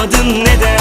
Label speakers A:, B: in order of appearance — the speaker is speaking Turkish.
A: Anlamadın neden?